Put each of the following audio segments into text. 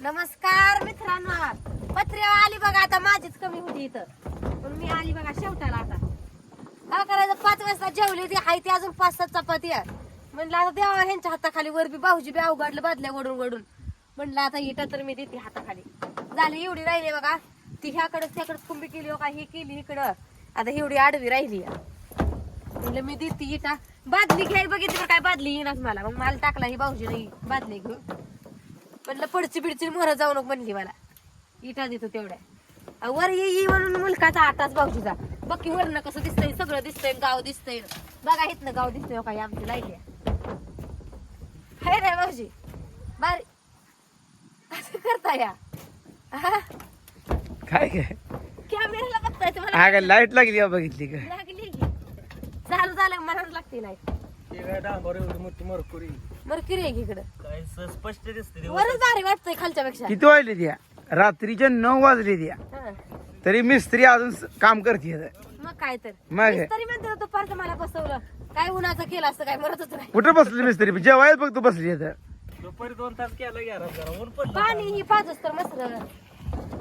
नमस्कार मित्रांनो. पत्रे हो, आली बघा आता माझीच कमी होती इथं. पण मी आली बघा शेवटाला आता. काय करायचं पाच वाजता जेवली ती हाय ती अजून पाच सात चपाती म्हणलं आता देवा ह्यांच्या हाताखाली वर बी भाऊजी बी अवघडलं बादल्या वडून वडून म्हणलं आता इटा तर मी देते हाताखाली. झाली एवढी राहिली बघा. ती ह्याकडं त्याकडं कुंबी केली हो बघा ही केली इकडं. आता एवढी आडवी राहिली आहे. म्हणलं मी देते इटा. बादली घ्यायला बघितली काय बादली येणार मला. मग मला टाकला ही भाऊजी नाही बादली घेऊन. म्हणलं पडची बिडची मोहर जाऊ नको म्हणली मला. इटा देतो तेवढ्या. वर ये म्हणून मुलकाचा आताच भाऊजीचा. बघ की वरनं कसं दिसतंय सगळं दिसतंय गाव दिसतंय. बघा इथनं गाव दिसतंय काही आमची लाईली हाय रे भाऊजी. बारी. असं करता या. हा? काय काय कॅमेऱ्याला बघताय तुम्हाला? हा काय लाइट लागली का बघितली का लागली की. चालू झालं मनात लागते लाइट. डांबर एवढी मोठी मरकुरी? मरकिरी आहे की इकडं. काय स- स्पष्ट दिसते ते. वरच भारी वाटतंय खालच्या पेक्षा किती वाजले द्या रात्रीच्या नऊ वाजले द्या हा. तरी मिस्त्री अजून स- काम करते मग काय तर. मग? तरी म्हणते दुपारचं मला बसवलं. काय उन्हाचं केलं असतं काय मरतच नाही. कुठं बसली मिस्त्री? जेवायला फक्त बसली इथं. दुपारी दोन तास केला घ्या जरा ऊन पडलं पाणी ही पाजच तर मस्त.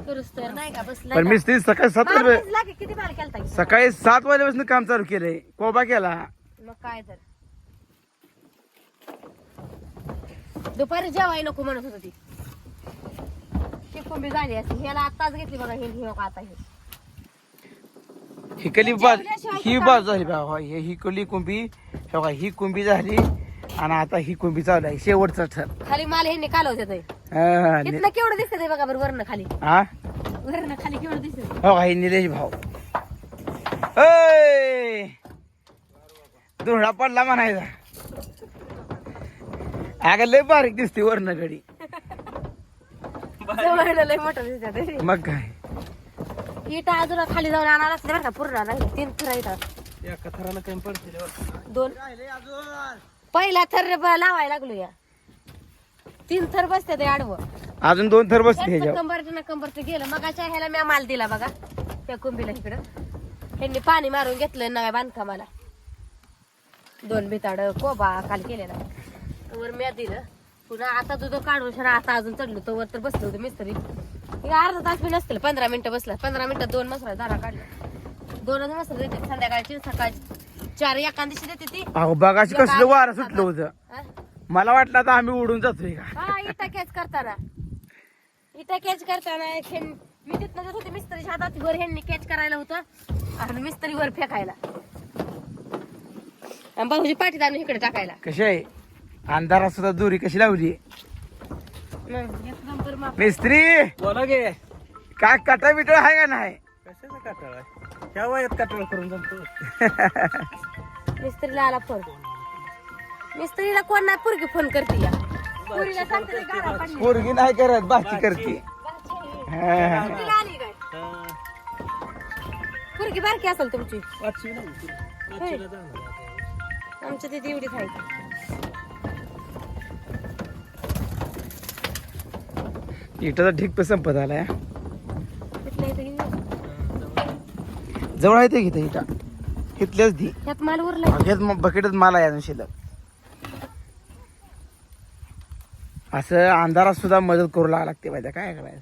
करूस तर नाही का बसलं पण मिस्त्री सकाळी सात वाजता लागे किती माल केलता? की? सकाळी सात वाजल्यापासून काम चालू केलंय. कोबा केला. मग काय तर. दुपारी जेवाय नको म्हणत होत ती. ती कोंबी झाली असती. ह्याला आत्ताच घेतली बघा हे हे बघा आता हे ही कली बाज ही बाज झाली बाबा ही ही कली कुंभी हे बघा, ही कुंभी झाली आणि आता ही कुंभी चालू आहे. शेवटचा ठर. खाली माल ह्यांनी कालवत येतोय हा नि- केवढं दिसतं बघा बरं वरनं खाली. हा? वरनं खाली केवढं दिसत हो का, हे निलेश भाऊ. ऐ! पडला म्हणायचा. अगं लय बारीक दिसते वर्ण गडी जवळ लय मोठं दिसत मग काय? इटा अजून खाली जाऊन आणायला असते बरं का पूर्ण नाही तीन थर इथं एका थराला कमी पडते. दोन. पहिला थर ब- लावायला लागलो या. तीन थर बसते ते आडवं. अजून दोन थर बसते ह्याच्यावर. कंबरचं ना कंबरचं गेलं. मगाच्या ह्याला मी माल दिला बघा. त्या कुंभीला इकडं. त्यांनी पाणी मारून घेतलं ना बांधकामाला. दोन बिताड कोबा काल केलेला. वर मी दिलं पुन्हा आता दूध काढून शरा आता अजून चढलो तो वर तर बसलो होतो मिस्त्री. अर्धा तास बी नसतील पंधरा मिनिटं बसला पंधरा मिनिटात दोन मसरा दारा काढल्या दोनच मसरा देते संध्याकाळची सकाळची. चार एका दिवशी देते ती. अहो बघाशी कसलं वारं सुटलं होतं? मला वाटलं आता आम्ही उडून जातोय का? हा इटा कॅच करताना. इटा कॅच करताना मी तिथनं जात होते मिस्त्रीच्या हातात वर ह्यांनी कॅच करायला होतं. आणि मिस्त्री वर फेकायला. आणि भाऊजी पाठीत आणून इकडे टाकायला. कशी आहे? अंधारात सुद्धा दोरी कशी लावली. मिस्त्री! बोला गे. काय कटा बिटा आहे का नाही? कशाचा काटाळा आहे? ह्या वयात काटाळा करून जमतो मिस्त्रीला आला फोन. मिस्त्रीला कोण नाही पुरगी फोन करते या. पुरीला सांगते पडली. पोरगी नाही करत बाकी करते. हा. पुरीला आली काय? पुरगी बारकी असेल तुमची. पाचशे ना आता. आमच्या तिथे एवढीच आहे. इटाचा ढीक पण संपत आलाय. जवळ आहे ते घेते इटा इथल्याच धी ह्यात माल हेच मग बकेटच मला आहे अजून शिल्लक. असं अंधारात सुद्धा मदत करू लागा लागते माहिती काय करायचं?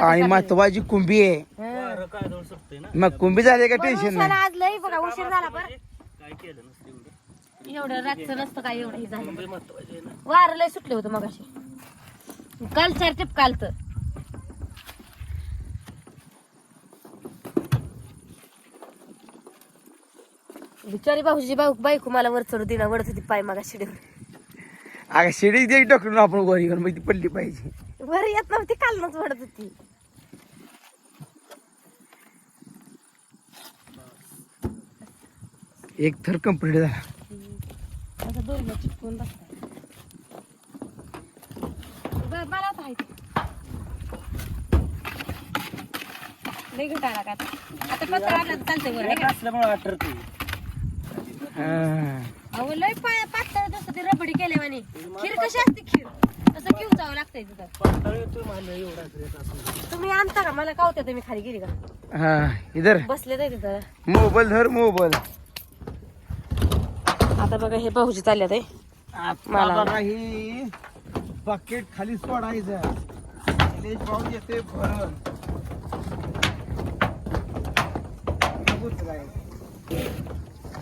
आणि महत्वाची कुंभी आहे. वारं काय जाऊ शकतंय ना. मग कुंभी झाली का टेन्शन नाही. एवढं रातचं नसतं काय एवढं हे झालं. लय महत्त्वाचे आहे ना. वार लय सुटले होतं मगाशी. काल चार टिप काल तर. बिचारी भाऊजी भाऊ बायको मला वर चढू दिना वडत होती पाय मागा शिडीवर. अगं शिडी दे ढकलून आपण वर घेऊन मग ती पडली पाहिजे. वर येत नव्हती कालनच वडत होती. एक थर कंप्लीट झाला. मला घटायला का आता? पत्र आणलं चालतंय का? असल्यामुळे. अहो लय पा- पातळ जसं ते रबडी केले म्हणे. खीर कशी असते खीर? तसं घेऊन जावं लागतंय तिथं. पातळ येतोय मला एवढा येत असं तुम्ही आणता का? मला कावते तुम्ही खाली गेली का? हा इधर. बसले तिथं. मोबाईल धर मोबाईल. आता बघा हे भाऊजी चालल्यात आहे मला- ही बकेट खाली सोडायचं. येते.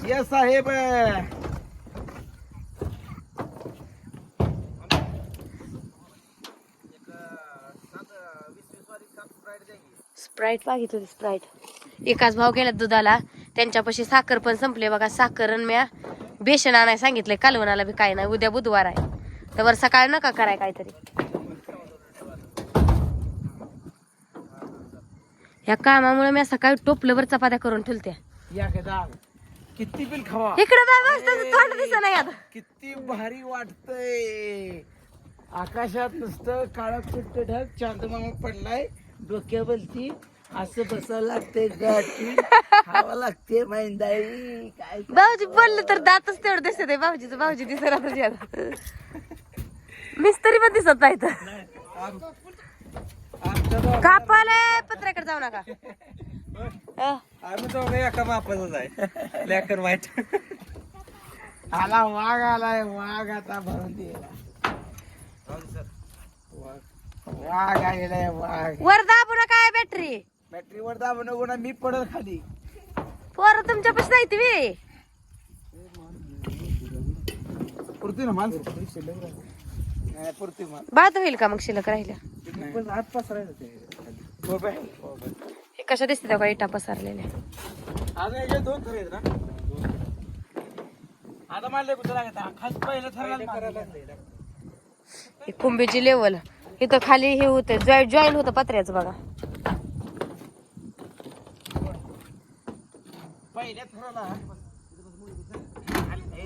ये साहेब. स्प्राईट मागितली होती स्प्राईट एकाच भाव गेला दुधाला. त्यांच्यापाशी साखर पण संपले. बघा साखर आणि म्या बेसन आणाय सांगितलंय कालवणाला बी काय नाही उद्या बुधवार आहे. तर सकाळ नका कराय काहीतरी. ह्या कामामुळे मी सकाळी टोपल्यावर चपात्या करून ठेवत्या या किती पण खावा. इकडे तोंड दिसत नाही आता किती भारी वाटतंय. आकाशात नुसतं काळा कुट्ट ढग चांदमामा पडलाय डोक्यावरती. असं बसायला लागते गाठी. खावा लागते मैंदाई काय भाऊजी बोलले तर दातच तेवढं दिसत आहे. भाऊजीचं भाऊजी दिसत मिस्त्री पण दिसत नाही तर आमच्या कापाले पत्र्याकडे जाऊ नका. अं, आम्ही दोघं एका मापाचाच आहे. लेकर वाईट. आला वाघ आलाय वाघ आता भरून दिला. वाघ आलेलाय वाघ. वर दाबू नका बॅटरी. बॅटरीवर दाबू नको ना मी पडल खाली. पोरं तुमच्यापाशी नाही तुम्ही पुरती ना माणसं? नाही पुरती माल बाद होईल का मग शिल्लक राहिल्या? पण आत पसरायचं ते खाली. हो बाय, हो बाय. हे कशा दिसते त्या इटा पसरलेल्या? आता याच्यात दोन थर आहेत ना. आता मारले कुठं लागत खास पहिलं थराला ही कुंभीची लेवल इथं खाली हे होतं जॉईन जॉईन होतं पत्र्याचं बघा.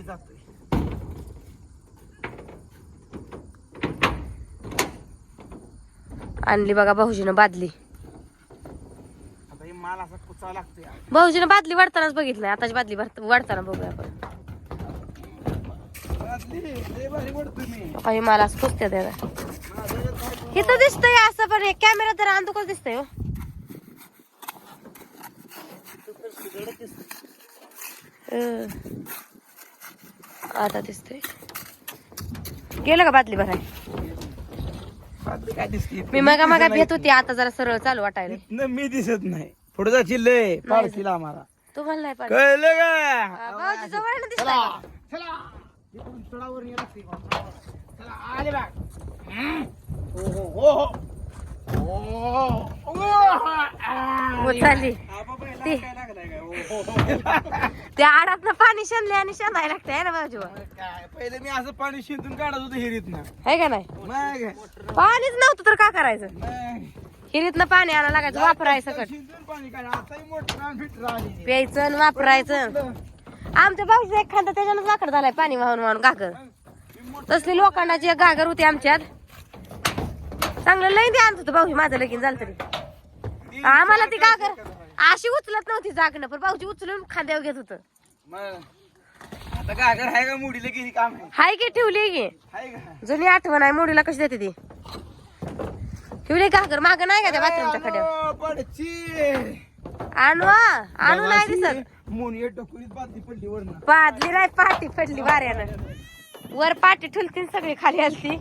जातोय. आणली बघा भाऊजीनं बादली. आता माल असा कुचावा लागतोय. भाऊजीनं बादली वाढतानाच बघितलं आताची बादली वाढताना बघूया आपण. काही मला असं त्याला. इथं दिसतंय असं पण हे कॅमेरा तर अंधुकच दिसतंय हो. आता दिसतंय. गेलं का बादली भराय बादली काय दिसते मी मगा मगा भेट होती आता जरा सरळ चालू वाटायला. मी दिसत नाही. पुढे जाशील लय पारशीला आम्हाला. तुम्हाला नाही पाहिजे कळलं का? भाऊजी जवळ ना चला चला. इकडून चढावर आले बा. हम्म. हो हो हो हो. आ. उचलली. ती त्या आडात पाणी शेणले आणि शेणायला लागतंय है ना भाऊजी काय पहिले मी असं पाणी शिंतून काढत होतो हिरीत ना है का नाही? पाणीच नव्हतं तर का करायचं. हिरीतनं पाणी आणायला लागायचं वापरायचं सकट शिंतून पाणी काढ आताही मोठं फिट राहिली. प्यायचं आणि वापरायचं. आमच्या भाऊचं एक खांदा त्याच्यानं लाकड झालाय पाणी वाहून वाहून घागर. तसली लोखंडाची एक घागर होती आमच्यात. चांगलं लई आणत होतं भाऊजी माझं लगीन झालं तरी. आम्हाला ती घागर अशी उचलत नव्हती जागणं पण भाऊजी उचलून खांद्यावर घेत होतं. मग आता गागर आहे का मुडीला किती काम आहे? हाय की ठेवली की. जुनी आठवण आहे मोडीला कशी देते ती? ठेवली घागर माग नाही का त्या बाथरूमच्या खड्यावर? पडची. आणू. आणू नाही दिसत. मुनिया बादली पडली वर नाही पाठी पडली वाऱ्यानं. वर पाठी ठुलती सगळी खाली आलती.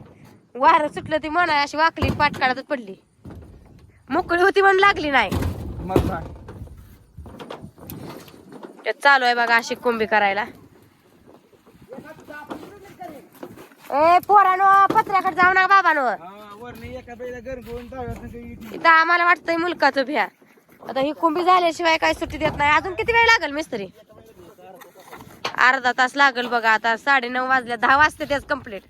वारं सुटलं ती म्हणा अशी वाकली पाठ काढतच पडली. मोकळी होती म्हणून लागली नाही. चालू आहे बघा अशी कोंबी करायला. ए पोरानो पत्र्याकडे जाऊ ना बाबानो. इथं आम्हाला वाटतंय मुलकाचं भ्या आता ही कोंबी झाल्याशिवाय काय सुट्टी देत नाही. अजून किती वेळ लागेल मिस्त्री? अर्धा तास लागेल बघा आता. साडे नऊ वाजल्या दहा वाजते त्याच कंप्लीट